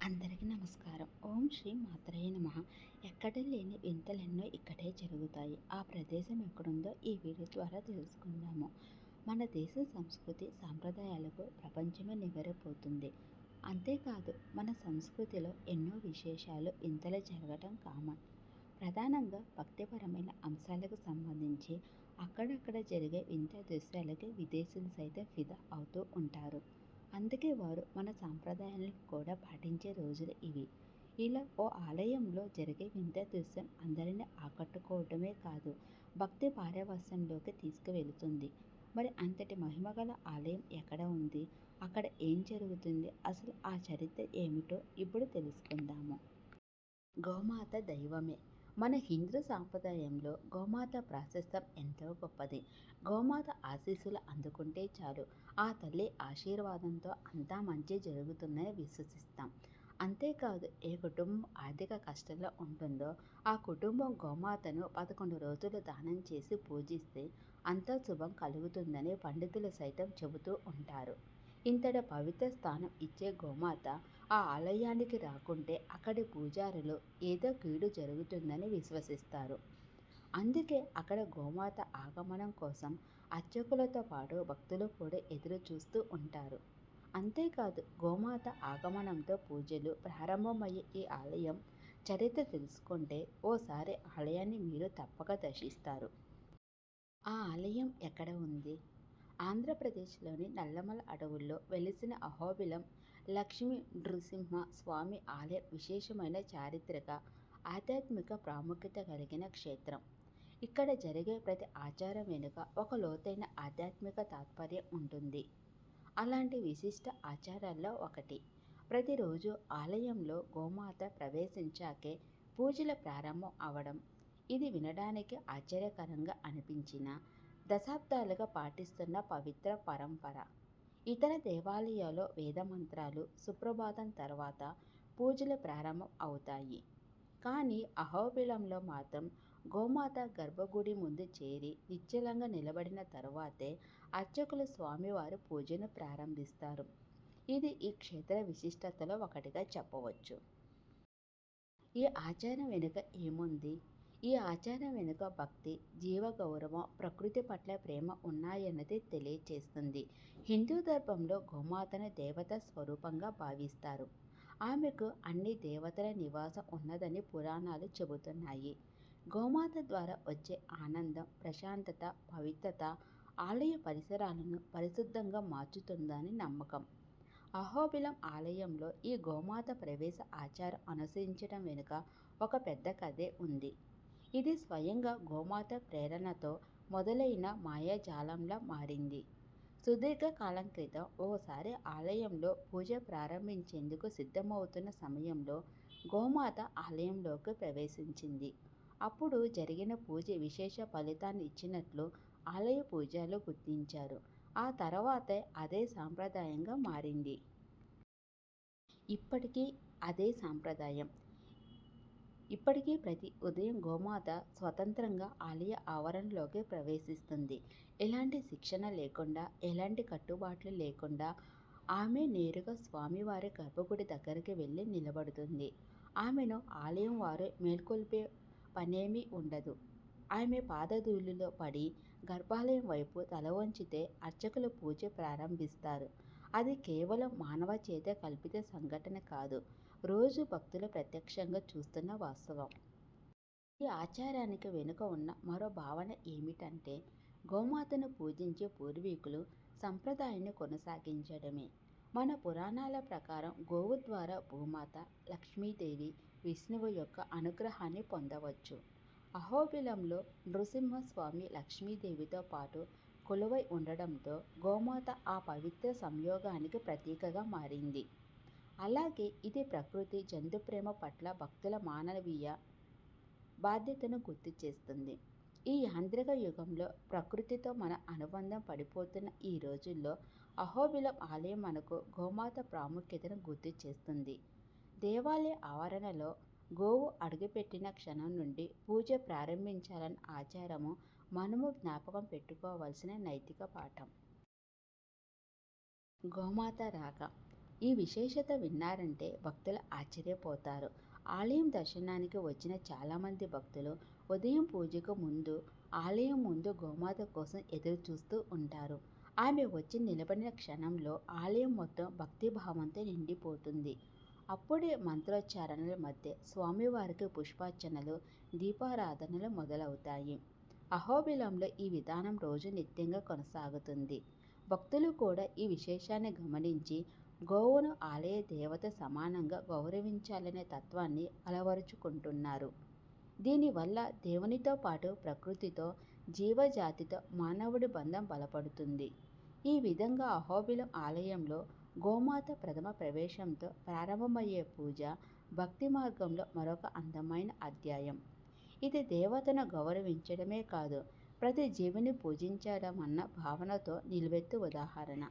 అందరికీ నమస్కారం. ఓం శ్రీ మాత్రయ్య నమ. ఎక్కడ లేని వింతలెన్నో ఇక్కడే జరుగుతాయి. ఆ ప్రదేశం ఎక్కడుందో ఈ వీడియో ద్వారా తెలుసుకుందాము. మన దేశ సంస్కృతి సాంప్రదాయాలకు ప్రపంచమే నివరిపోతుంది అంతేకాదు మన సంస్కృతిలో ఎన్నో విశేషాలు వింతలు జరగటం కామన్. ప్రధానంగా భక్తిపరమైన అంశాలకు సంబంధించి అక్కడక్కడ జరిగే వింత దృశ్యాలకి విదేశీయులు సైతం ఫిదా అవుతూ ఉంటారు. అందుకే వారు మన సాంప్రదాయాలను కూడా పాటించే రోజులు ఇవి. ఇలా ఓ ఆలయంలో జరిగే వింత దృశ్యం అందరినీ ఆకట్టుకోవటమే కాదు భక్తి పారవస్యంలోకి తీసుకువెళుతుంది. మరి అంతటి మహిమగల ఆలయం ఎక్కడ ఉంది? అక్కడ ఏం జరుగుతుంది? అసలు ఆ చరిత్ర ఏమిటో ఇప్పుడు తెలుసుకుందాము. గోమాత దైవమే. మన హిందూ సాంప్రదాయంలో గోమాత ప్రాశస్తం ఎంతో గొప్పది. గోమాత ఆశీస్సులు అందుకుంటే చాలు. ఆ తల్లి ఆశీర్వాదంతో అంతా మంచి జరుగుతుందని విశ్వసిస్తాం. అంతేకాదు ఏ కుటుంబం ఆర్థిక కష్టంలో ఉంటుందో ఆ కుటుంబం గోమాతను పదకొండు రోజులు దానం చేసి పూజిస్తే అంతా శుభం కలుగుతుందని పండితులు సైతం చెబుతూ ఉంటారు. ఇంతటి పవిత్ర స్థానం ఇచ్చే గోమాత ఆ ఆలయానికి రాకుంటే అక్కడి పూజారులు ఏదో కీడు జరుగుతుందని విశ్వసిస్తారు. అందుకే అక్కడ గోమాత ఆగమనం కోసం అర్చకులతో పాటు భక్తులు కూడా ఎదురు చూస్తూ ఉంటారు. అంతేకాదు గోమాత ఆగమనంతో పూజలు ప్రారంభమయ్యే ఈ ఆలయం చరిత్ర తెలుసుకుంటే ఓసారి ఆలయాన్ని మీరు తప్పక దర్శిస్తారు. ఆ ఆలయం ఎక్కడ ఉంది? ఆంధ్రప్రదేశ్లోని నల్లమల అడవుల్లో వెలిసిన అహోబిలం లక్ష్మీ నృసింహ స్వామి ఆలయ విశేషమైన చారిత్రక ఆధ్యాత్మిక ప్రాముఖ్యత కలిగిన క్షేత్రం. ఇక్కడ జరిగే ప్రతి ఆచారం వెనుక ఒక లోతైన ఆధ్యాత్మిక తాత్పర్యం ఉంటుంది. అలాంటి విశిష్ట ఆచారాల్లో ఒకటి. ప్రతిరోజు ఆలయంలో గోమాత ప్రవేశించాకే పూజల ప్రారంభం అవడం. ఇది వినడానికి ఆశ్చర్యకరంగా అనిపించిన దశాబ్దాలుగా పాటిస్తున్న పవిత్ర పరంపర. ఇతర దేవాలయాల్లో వేదమంత్రాలు సుప్రభాతం తర్వాత పూజలు ప్రారంభం అవుతాయి. కానీ అహోబిలంలో మాత్రం గోమాత గర్భగుడి ముందు చేరి నిశ్చలంగా నిలబడిన తరువాతే అర్చకులు స్వామివారు పూజను ప్రారంభిస్తారు. ఇది ఈ క్షేత్ర విశిష్టతలో ఒకటిగా చెప్పవచ్చు. ఈ ఆచారం వెనుక ఏముంది? ఈ ఆచారం వెనుక భక్తి జీవ గౌరవం ప్రకృతి పట్ల ప్రేమ ఉన్నాయన్నది తెలియచేస్తుంది. హిందూ ధర్మంలో గోమాతను దేవత స్వరూపంగా భావిస్తారు. ఆమెకు అన్ని దేవతల నివాసం ఉన్నదని పురాణాలు చెబుతున్నాయి. గోమాత ద్వారా వచ్చే ఆనందం ప్రశాంతత పవిత్రత ఆలయ పరిసరాలను పరిశుద్ధంగా మార్చుతుందని నమ్మకం. అహోబిలం ఆలయంలో ఈ గోమాత ప్రవేశ ఆచారం అనుసరించడం వెనుక ఒక పెద్ద కథే ఉంది. ఇది స్వయంగా గోమాత ప్రేరణతో మొదలైన మాయాజాలంలా మారింది. సుదీర్ఘ కాలం క్రితం ఓసారి ఆలయంలో పూజ ప్రారంభించేందుకు సిద్ధమవుతున్న సమయంలో గోమాత ఆలయంలోకి ప్రవేశించింది. అప్పుడు జరిగిన పూజ విశేష ఫలితాన్ని ఇచ్చినట్లు ఆలయ పూజలు గుర్తించారు. ఆ తర్వాతే అదే సాంప్రదాయంగా మారింది. ఇప్పటికీ అదే సాంప్రదాయం. ఇప్పటికీ ప్రతి ఉదయం గోమాత స్వతంత్రంగా ఆలయ ఆవరణలోకి ప్రవేశిస్తుంది. ఎలాంటి శిక్షణ లేకుండా ఎలాంటి కట్టుబాట్లు లేకుండా ఆమె నేరుగా స్వామివారి గర్భగుడి దగ్గరికి వెళ్ళి నిలబడుతుంది. ఆమెను ఆలయం వారు మేల్కొల్పే పనేమీ ఉండదు. ఆమె పాదధూళిలో పడి గర్భాలయం వైపు తల వంచితే అర్చకులు పూజ ప్రారంభిస్తారు. అది కేవలం మానవ చేత కల్పిత సంఘటన కాదు. రోజు భక్తులు ప్రత్యక్షంగా చూస్తున్న వాస్తవం. ఈ ఆచారానికి వెనుక ఉన్న మరో భావన ఏమిటంటే గోమాతను పూజించే పూర్వీకులు సంప్రదాయాన్ని కొనసాగించడమే. మన పురాణాల ప్రకారం గోవు ద్వారా భూమాత లక్ష్మీదేవి విష్ణువు యొక్క అనుగ్రహాన్ని పొందవచ్చు. అహోబిలంలో నృసింహస్వామి లక్ష్మీదేవితో పాటు కొలువై ఉండడంతో గోమాత ఆ పవిత్ర సంయోగానికి ప్రతీకగా మారింది. అలాగే ఇది ప్రకృతి జంతు ప్రేమ పట్ల భక్తుల మానవీయ బాధ్యతను గుర్తు చేస్తుంది. ఈ యాంత్రిక యుగంలో ప్రకృతితో మన అనుబంధం పడిపోతున్న ఈ రోజుల్లో అహోబిలం ఆలయం మనకు గోమాత ప్రాముఖ్యతను గుర్తు చేస్తుంది. దేవాలయ ఆవరణలో గోవు అడుగుపెట్టిన క్షణం నుండి పూజ ప్రారంభించాలన్న ఆచారము మనము జ్ఞాపకం పెట్టుకోవాల్సిన నైతిక పాఠం. గోమాత రాక ఈ విశేషత విన్నారంటే భక్తులు ఆశ్చర్యపోతారు. ఆలయం దర్శనానికి వచ్చిన చాలామంది భక్తులు ఉదయం పూజకు ముందు ఆలయం ముందు గోమాత కోసం ఎదురు చూస్తూ ఉంటారు. ఆమె వచ్చి నిలబడిన క్షణంలో ఆలయం మొత్తం భక్తిభావంతో నిండిపోతుంది. అప్పుడే మంత్రోచ్చారణల మధ్య స్వామివారికి పుష్పార్చనలు దీపారాధనలు మొదలవుతాయి. అహోబిలంలో ఈ విధానం రోజు నిత్యంగా కొనసాగుతుంది. భక్తులు కూడా ఈ విశేషాన్ని గమనించి గోవును ఆలయ దేవత సమానంగా గౌరవించాలనే తత్వాన్ని అలవరుచుకుంటున్నారు. దీనివల్ల దేవునితో పాటు ప్రకృతితో జీవజాతితో మానవుడి బంధం బలపడుతుంది. ఈ విధంగా అహోబిలం ఆలయంలో గోమాత ప్రథమ ప్రవేశంతో ప్రారంభమయ్యే పూజ భక్తి మార్గంలో మరొక అందమైన అధ్యాయం. ఇది దేవతను గౌరవించడమే కాదు ప్రతి జీవిని పూజించడం అన్న భావనతో నిలువెత్తు ఉదాహరణ.